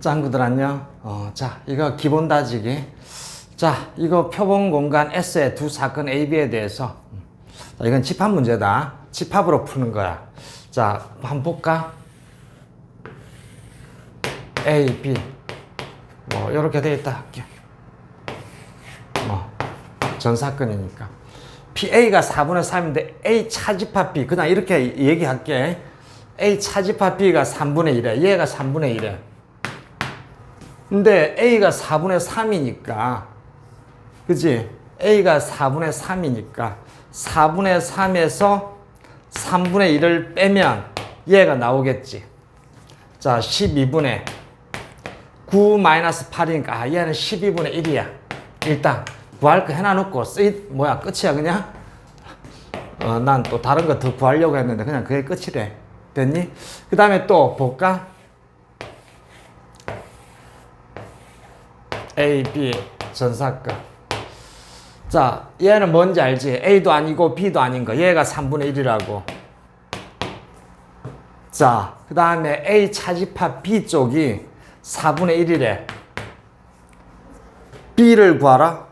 짱구들 안녕. 어, 자, 이거 기본 다지기. 자, 이거 표본 공간 S의 두 사건 A, B에 대해서. 음, 자, 이건 집합 문제다. 집합으로 푸는 거야. 자, 한번 볼까? A, B. 뭐, 이렇게 돼 있다 할게. 뭐, 전 사건이니까. PA가 4분의 3인데 A 차집합 B. 그냥 이렇게 얘기할게. A 차집합 B가 3분의 1에 얘가 3분의 1에. 근데 A가 4분의 3이니까, 그지? A가 4분의 3이니까, 4분의 3에서 3분의 1을 빼면 얘가 나오겠지. 자, 12분의 9 마이너스 8이니까, 아, 얘는 12분의 1이야. 일단, 구할 거 해놔놓고, 쓰이, 뭐야, 끝이야, 그냥? 어, 난 또 다른 거 더 구하려고 했는데, 그냥 그게 끝이래. 됐니? 그 다음에 또 볼까? A, B 전사건. 자, 얘는 뭔지 알지? A도 아니고 B도 아닌 거. 얘가 3분의 1이라고. 자, 그 다음에 A 차집합 B 쪽이 4분의 1이래. B를 구하라.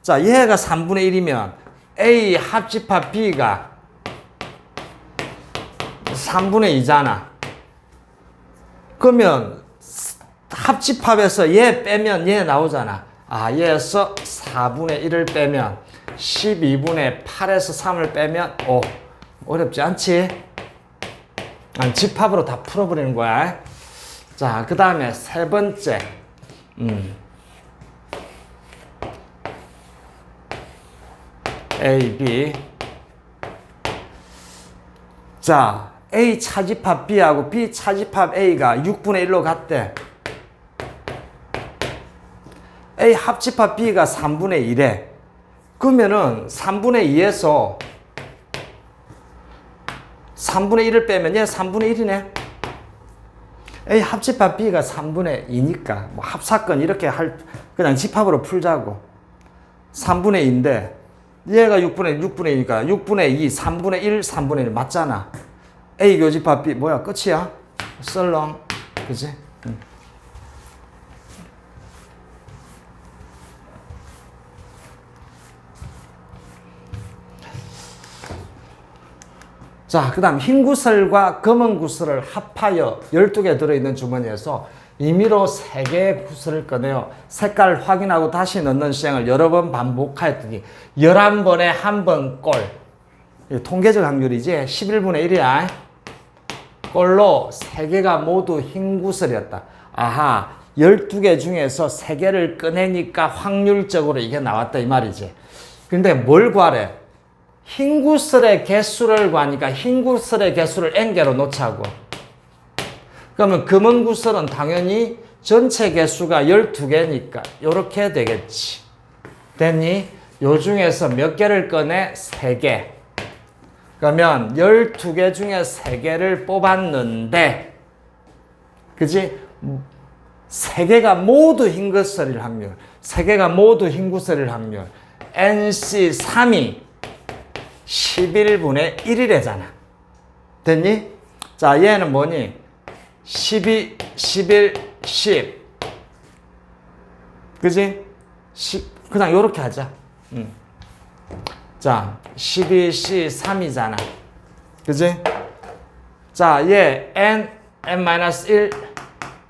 자, 얘가 3분의 1이면 A 합집합 B가 3분의 2잖아. 그러면 합집합에서 얘 빼면 얘 나오잖아. 아, 얘에서 4분의 1을 빼면 12분의 8에서 3을 빼면 5. 어렵지 않지? 아, 집합으로 다 풀어버리는 거야. 자, 그 다음에 세 번째. 음. A, B. 자, A 차집합 B하고 B 차집합 A가 6분의 1로 같대. A 합집합 B가 3분의 1에. 그러면은 3분의 2에서 3분의 1을 빼면 얘 3분의 1이네. A 합집합 B가 3분의 2니까 뭐 합사건 이렇게 할 그냥 집합으로 풀자고. 3분의 2인데 얘가 6분의 6분의 2니까 6분의 2, 3분의 1, 3분의 1 맞잖아. A 교집합 B 뭐야 끝이야? 썰렁 그지? 자, 그 다음 흰 구슬과 검은 구슬을 합하여 12개 들어있는 주머니에서 임의로 3개의 구슬을 꺼내어 색깔 확인하고 다시 넣는 시행을 여러 번 반복하였더니 11번에 한 번 꼴. 통계적 확률이지 11분의 1이야. 꼴로 3개가 모두 흰 구슬이었다. 아하, 12개 중에서 3개를 꺼내니까 확률적으로 이게 나왔다 이 말이지. 근데 뭘 구하래? 흰 구슬의 개수를 구하니까 흰 구슬의 개수를 n개로 놓자고. 그러면 금은 구슬은 당연히 전체 개수가 12개니까 이렇게 되겠지. 됐니? 요 중에서 몇 개를 꺼내? 3개. 그러면 12개 중에 3개를 뽑았는데 그지? 3개가 모두 흰 구슬일 확률. 3개가 모두 흰 구슬일 확률. NC3이 11분의 1이래잖아. 됐니? 자, 얘는 뭐니? 12, 11, 10. 그지? 10, 그냥 요렇게 하자. 음. 자, 12C 3이잖아. 그지? 자, 얘 n, n-1,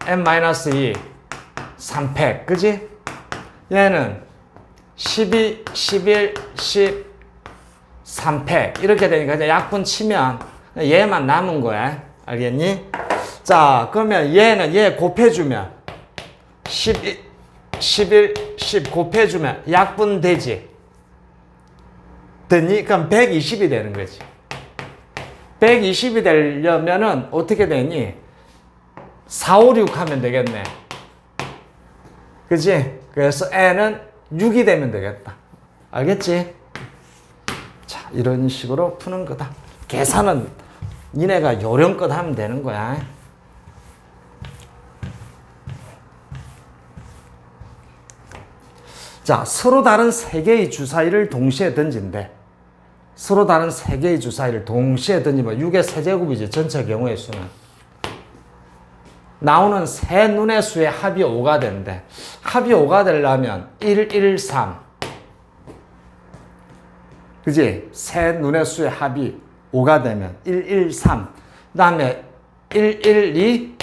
n-2, 3팩. 그지? 얘는 12, 11, 10, 3팩 이렇게 되니까 이제 약분 치면 얘만 남은 거야 알겠니? 자 그러면 얘는 얘 곱해주면 11, 11, 10 곱해주면 약분 되지 됐니? 그럼 120이 되는 거지 120이 되려면은 어떻게 되니? 4, 5, 6 하면 되겠네 그지? 그래서 n은 6이 되면 되겠다 알겠지? 자, 이런 식으로 푸는 거다. 계산은 니네가 요령껏 하면 되는 거야. 자, 서로 다른 세 개의 주사위를 동시에 던진대. 서로 다른 세 개의 주사위를 동시에 던지면 6의 세제곱이지, 전체 경우의 수는. 나오는 세 눈의 수의 합이 5가 된대. 합이 5가 되려면 1, 1, 3. 그지? 세 눈의 수의 합이 5가 되면 1, 1, 3. 그 다음에 1, 1, 2.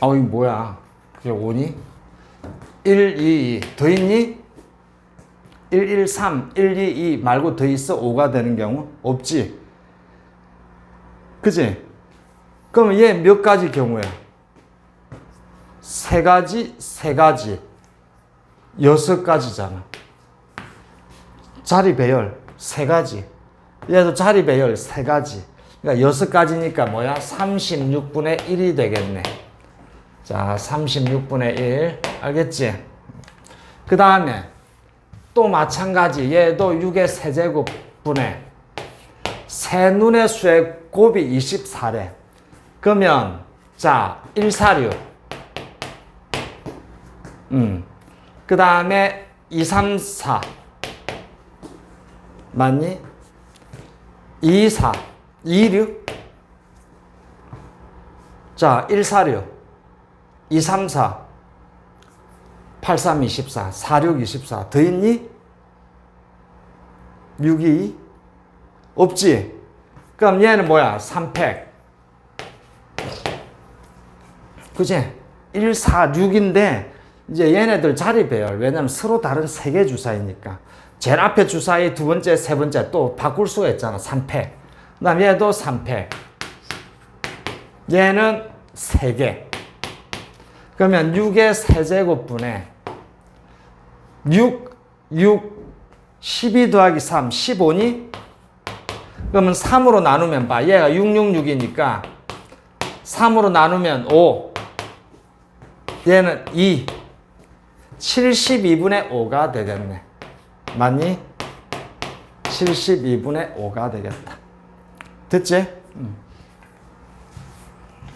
어, 이 뭐야? 그게 5니? 1, 2, 2. 더 있니? 1, 1, 3, 1, 2, 2 말고 더 있어? 5가 되는 경우? 없지? 그지? 그럼 얘몇 가지 경우야? 세 가지, 세 가지, 여섯 가지잖아. 자리 배열 세 가지. 얘도 자리 배열 세 가지. 그러니까 여섯 가지니까 뭐야? 36분의 1이 되겠네. 자, 36분의 1. 알겠지? 그 다음에 또 마찬가지. 얘도 6의 세제곱분의 세 눈의 수의 곱이 24래. 그러면 자, 146. 음. 그 다음에 2, 3, 4. 맞니? 2, 4. 2, 6. 자, 1, 4, 6. 2, 3, 4. 8, 3, 24. 4, 6, 24. 더 있니? 6, 2. 없지? 그럼 얘는 뭐야? 3팩. 그지? 1, 4, 6인데, 이제 얘네들 자리 배열. 왜냐면 서로 다른 세개 주사이니까. 제일 앞에 주사위 두 번째, 세 번째 또 바꿀 수가 있잖아. 3팩. 그 다음 얘도 3팩. 얘는 3개. 그러면 6의 세제곱분에 6, 6, 12 더하기 3, 15니? 그러면 3으로 나누면 봐. 얘가 6, 6, 6이니까 3으로 나누면 5. 얘는 2. 72분의 5가 되겠네. 맞니? 72분의 5가 되겠다. 됐지? 음.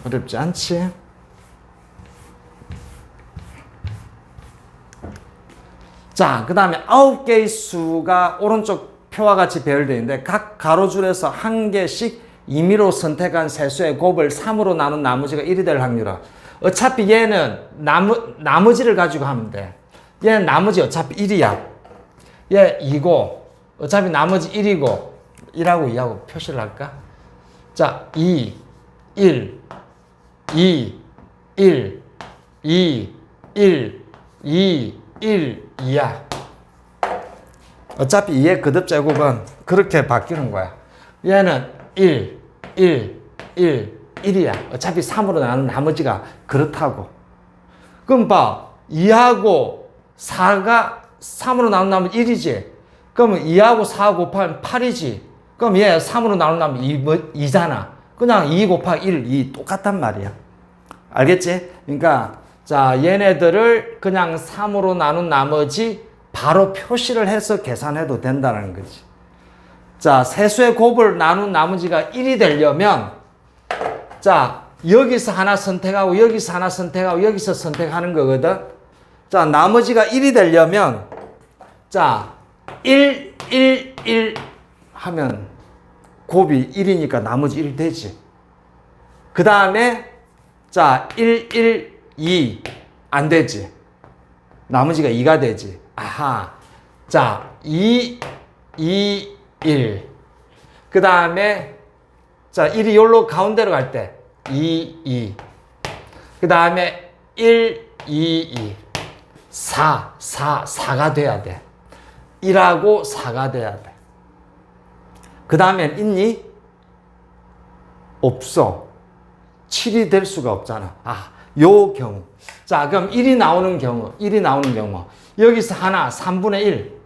어렵지 않지? 자, 그 다음에 아홉 개의 수가 오른쪽 표와 같이 배열되어 있는데 각 가로줄에서 한 개씩 임의로 선택한 세수의 곱을 3으로 나눈 나머지가 1이 될 확률은 어차피 얘는 나무, 나머지를 가지고 하면 돼. 얘는 나머지 어차피 1이야. 얘 2고 어차피 나머지 1이고 1하고 2하고 표시를 할까? 자, 2, 1, 2, 1, 2, 1, 2, 1, 2야. 어차피 2의 거듭 제곱은 그렇게 바뀌는 거야. 얘는 1, 1, 1, 1이야. 어차피 3으로 나눈 나머지가 그렇다고. 그럼 봐. 2하고 4가 3으로 나눈 나머지 1이지. 그러면 2하고 4 곱하면 8이지. 그럼 얘 3으로 나눈 나머지 2, 2잖아. 그냥 2 곱하기 1, 2 똑같단 말이야. 알겠지? 그러니까 자 얘네들을 그냥 3으로 나눈 나머지 바로 표시를 해서 계산해도 된다는 거지. 자 세수의 곱을 나눈 나머지가 1이 되려면 자 여기서 하나 선택하고 여기서 하나 선택하고 여기서 선택하는 거거든. 자 나머지가 1이 되려면 자 1, 1, 1 하면 곱이 1이니까 나머지 1 되지. 그 다음에 자, 1, 1, 2. 안 되지. 나머지가 2가 되지. 아하. 자, 2, 2, 1. 그 다음에, 자, 1이 여기로 가운데로 갈 때, 2, 2. 그 다음에, 1, 2, 2. 4, 4, 4가 돼야 돼. 1하고 4가 돼야 돼. 그 다음엔 있니? 없어. 7이 될 수가 없잖아. 아, 요 경우. 자, 그럼 1이 나오는 경우, 1이 나오는 경우. 여기서 하나, 3분의 1.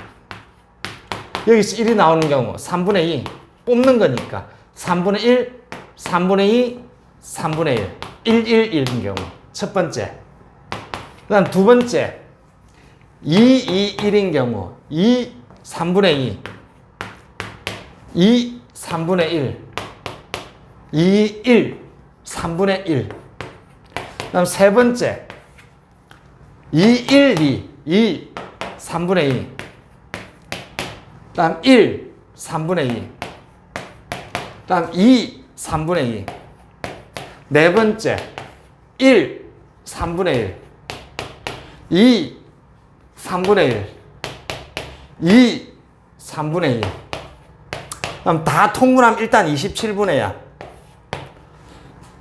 여기서 1이 나오는 경우, 3분의 2. 뽑는 거니까. 3분의 1, 3분의 2, 3분의 1. 1, 1, 1인 경우. 첫 번째. 그 다음 두 번째. 2, 2, 1인 경우. 2, 3분의 2. 2, 3분의 1. 2, 1. 3분의 1. 그다음 세 번째. 2, 1, 2. 2, 3분의 2. 그다음 1, 3분의 2. 그다음 2, 3분의 2. 네 번째. 1, 3분의 1. 2, 3분의 1. 2, 3분의 1. 그럼 다 통분하면 일단 27분의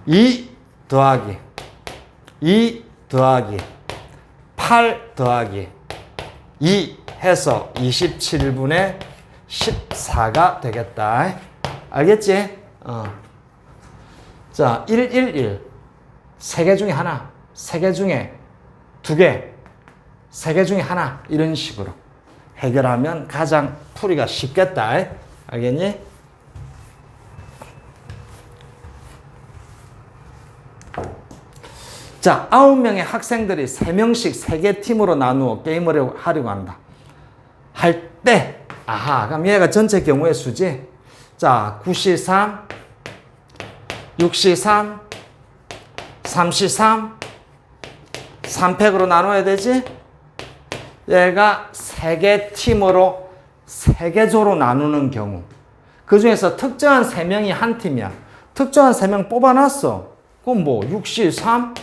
1. 2 더하기 2 더하기 8 더하기 2 해서 27분의 14가 되겠다. 알겠지? 어. 자, 1, 1, 1. 세 개 중에 하나. 세 개 중에 두 개. 세 개 중에 하나. 이런 식으로 해결하면 가장 풀이가 쉽겠다. 알겠니? 자, 아홉 명의 학생들이 세 명씩 세 개 팀으로 나누어 게임을 하려고 한다. 할 때, 아하, 그럼 얘가 전체 경우의 수지. 자, 93, 63, 33, 3팩으로 나눠야 되지? 얘가 세 개 팀으로 세 개 조로 나누는 경우. 그 중에서 특정한 세 명이 한 팀이야. 특정한 세 명 뽑아놨어. 그럼 뭐, 63,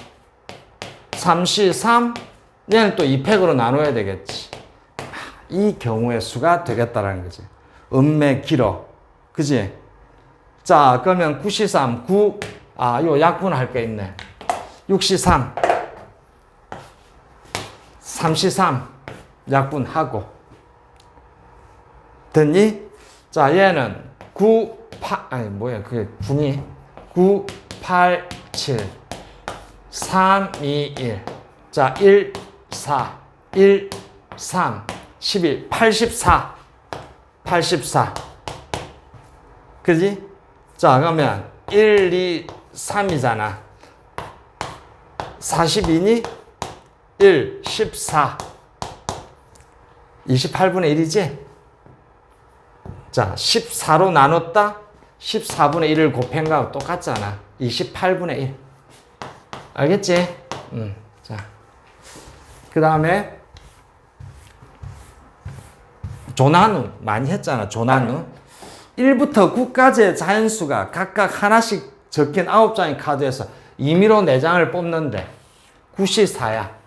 33, 얘는 또 2팩으로 나눠야 되겠지. 이 경우의 수가 되겠다라는 거지. 음매 길어. 그지? 자, 그러면 93, 9, 아, 요 약분할 게 있네. 63, 33, 약분하고. 됐니? 자, 얘는 9, 8, 아니, 뭐야, 그게 중이. 9, 8, 7. 3, 2, 1. 자, 1, 4, 1, 3, 11, 84. 84. 그지? 자, 그러면 1, 2, 3이잖아. 42니? 1, 14. 28분의 1이지? 자, 14로 나눴다? 14분의 1을 곱한 거하고 똑같잖아. 28분의 1. 알겠지? 음, 자. 그 다음에, 조나누. 많이 했잖아, 조나누. 1부터 9까지의 자연수가 각각 하나씩 적힌 9장의 카드에서 임의로 4장을 뽑는데, 94야.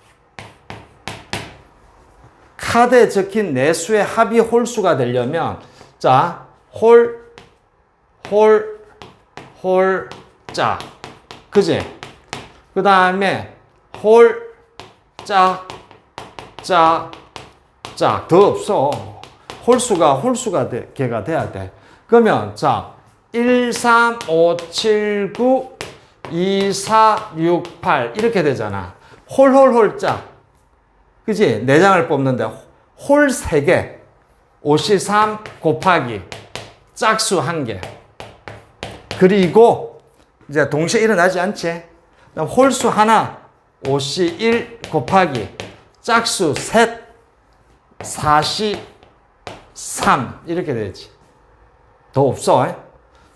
카드에 적힌 네 수의 합이 홀수가 되려면, 자, 홀, 홀, 홀, 자. 그지? 그 다음에 홀, 짝, 짝, 짝. 더 없어. 홀수가 홀수가 돼, 개가 돼야 돼. 그러면 자, 1, 3, 5, 7, 9, 2, 4, 6, 8 이렇게 되잖아. 홀홀홀 짝. 그지? 네 장을 뽑는데 홀 3개, 53 곱하기 짝수 1개. 그리고 이제 동시에 일어나지 않지? 홀수 하나, 51 곱하기 짝수 셋, 43 이렇게 되지. 더 없어. 에?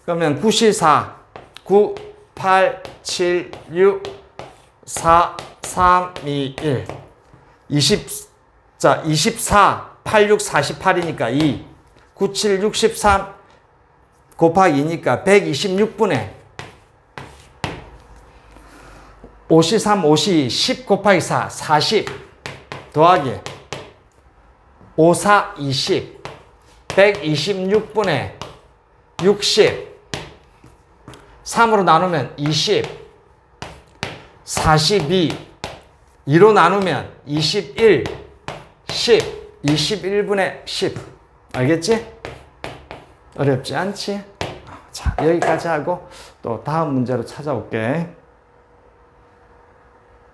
그러면 94, 9, 8, 7, 6, 4, 3, 2, 1. 20, 자, 24, 86, 48이니까 2. 97, 63 곱하기 2니까 126분의 53, 52, 10 곱하기 4, 40 더하기 54, 20 126분의 60 3으로 나누면 20 42 2로 나누면 21 10 21분의 10 알겠지? 어렵지 않지? 자 여기까지 하고 또 다음 문제로 찾아올게